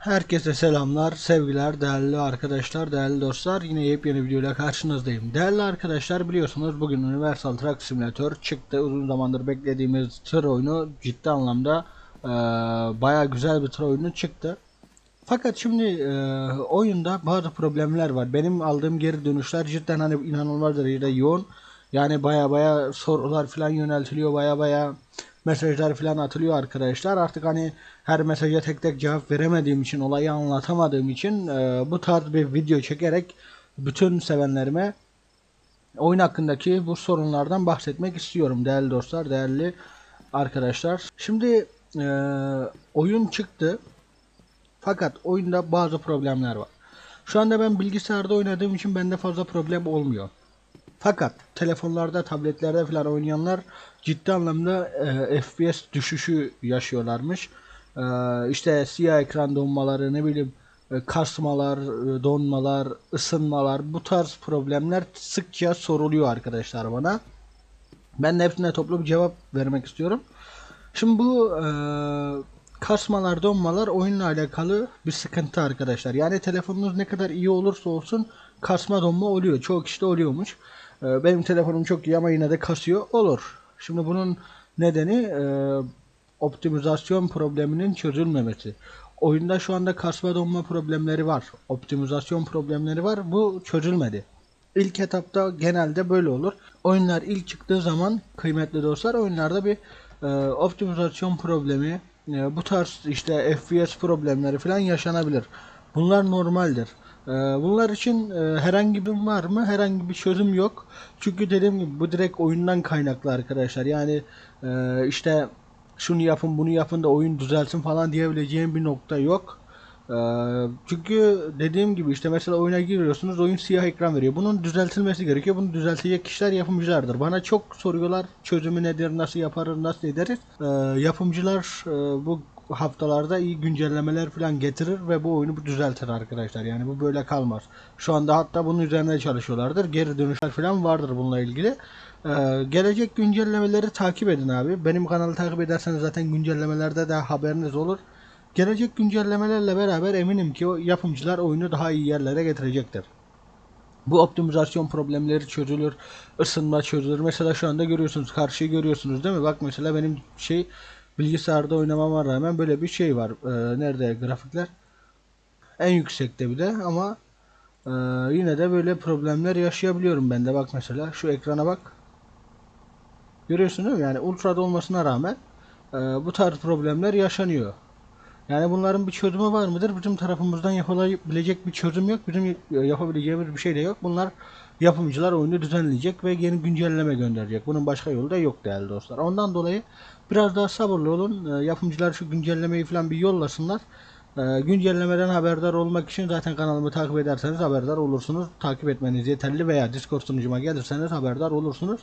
Herkese selamlar, sevgiler, değerli arkadaşlar, değerli dostlar. Yine yepyeni videoyla karşınızdayım. Değerli arkadaşlar biliyorsunuz bugün Universal Truck Simulator çıktı. Uzun zamandır beklediğimiz tır oyunu ciddi anlamda e, baya güzel bir tır oyunu çıktı. Fakat şimdi e, oyunda bazı problemler var. Benim aldığım geri dönüşler cidden hani inanılmaz derecede yoğun. Yani baya baya sorular falan yöneltiliyor. Baya baya mesajlar falan atılıyor arkadaşlar. Artık hani her mesaja tek tek cevap veremediğim için, olayı anlatamadığım için e, bu tarz bir video çekerek bütün sevenlerime oyun hakkındaki bu sorunlardan bahsetmek istiyorum değerli dostlar, değerli arkadaşlar. Şimdi e, oyun çıktı. Fakat oyunda bazı problemler var. Şu anda ben bilgisayarda oynadığım için bende fazla problem olmuyor. Fakat telefonlarda, tabletlerde falan oynayanlar ciddi anlamda e, FPS düşüşü yaşıyorlarmış. E, işte siyah ekran donmaları, ne bileyim e, kasmalar, e, donmalar, ısınmalar bu tarz problemler sıkça soruluyor arkadaşlar bana. Ben de hepsine toplu bir cevap vermek istiyorum. Şimdi bu e, kasmalar, donmalar oyunla alakalı bir sıkıntı arkadaşlar. Yani telefonunuz ne kadar iyi olursa olsun kasma donma oluyor. Çoğu kişide oluyormuş. E, benim telefonum çok iyi ama yine de kasıyor. Olur. Şimdi bunun nedeni e, optimizasyon probleminin çözülmemesi. Oyunda şu anda kasma donma problemleri var. Optimizasyon problemleri var. Bu çözülmedi. İlk etapta genelde böyle olur. Oyunlar ilk çıktığı zaman kıymetli dostlar oyunlarda bir e, optimizasyon problemi, e, bu tarz işte FPS problemleri falan yaşanabilir. Bunlar normaldir. E, bunlar için e, herhangi bir var mı? Herhangi bir çözüm yok. Çünkü dediğim gibi bu direkt oyundan kaynaklı arkadaşlar. Yani e, işte şunu yapın bunu yapın da oyun düzelsin falan diyebileceğim bir nokta yok. Ee, çünkü dediğim gibi işte mesela oyuna giriyorsunuz oyun siyah ekran veriyor. Bunun düzeltilmesi gerekiyor. Bunu düzeltecek kişiler yapımcılardır. Bana çok soruyorlar çözümü nedir, nasıl yaparız, nasıl ederiz. Ee, yapımcılar e, bu haftalarda iyi güncellemeler falan getirir ve bu oyunu düzeltir arkadaşlar. Yani bu böyle kalmaz. Şu anda hatta bunun üzerine çalışıyorlardır. Geri dönüşler falan vardır bununla ilgili. Ee, gelecek güncellemeleri takip edin abi. Benim kanalı takip ederseniz zaten güncellemelerde de haberiniz olur. Gelecek güncellemelerle beraber eminim ki o yapımcılar oyunu daha iyi yerlere getirecektir. Bu optimizasyon problemleri çözülür, ısınma çözülür. Mesela şu anda görüyorsunuz, karşıyı görüyorsunuz değil mi? Bak mesela benim şey bilgisayarda oynamama rağmen böyle bir şey var. Ee, nerede grafikler? En yüksekte bir de ama e, yine de böyle problemler yaşayabiliyorum ben de. Bak mesela şu ekrana bak. Görüyorsun değil mi? Yani ultra'da olmasına rağmen e, bu tarz problemler yaşanıyor. Yani bunların bir çözümü var mıdır? Bizim tarafımızdan yapılabilecek bir çözüm yok. Bizim yapabileceğimiz bir şey de yok. Bunlar yapımcılar oyunu düzenleyecek ve yeni güncelleme gönderecek. Bunun başka yolu da yok değerli dostlar. Ondan dolayı biraz daha sabırlı olun. Ee, Yapımcılar şu güncellemeyi falan bir yollasınlar. Ee, Güncellemeden haberdar olmak için zaten kanalımı takip ederseniz haberdar olursunuz. Takip etmeniz yeterli veya Discord sunucuma gelirseniz haberdar olursunuz.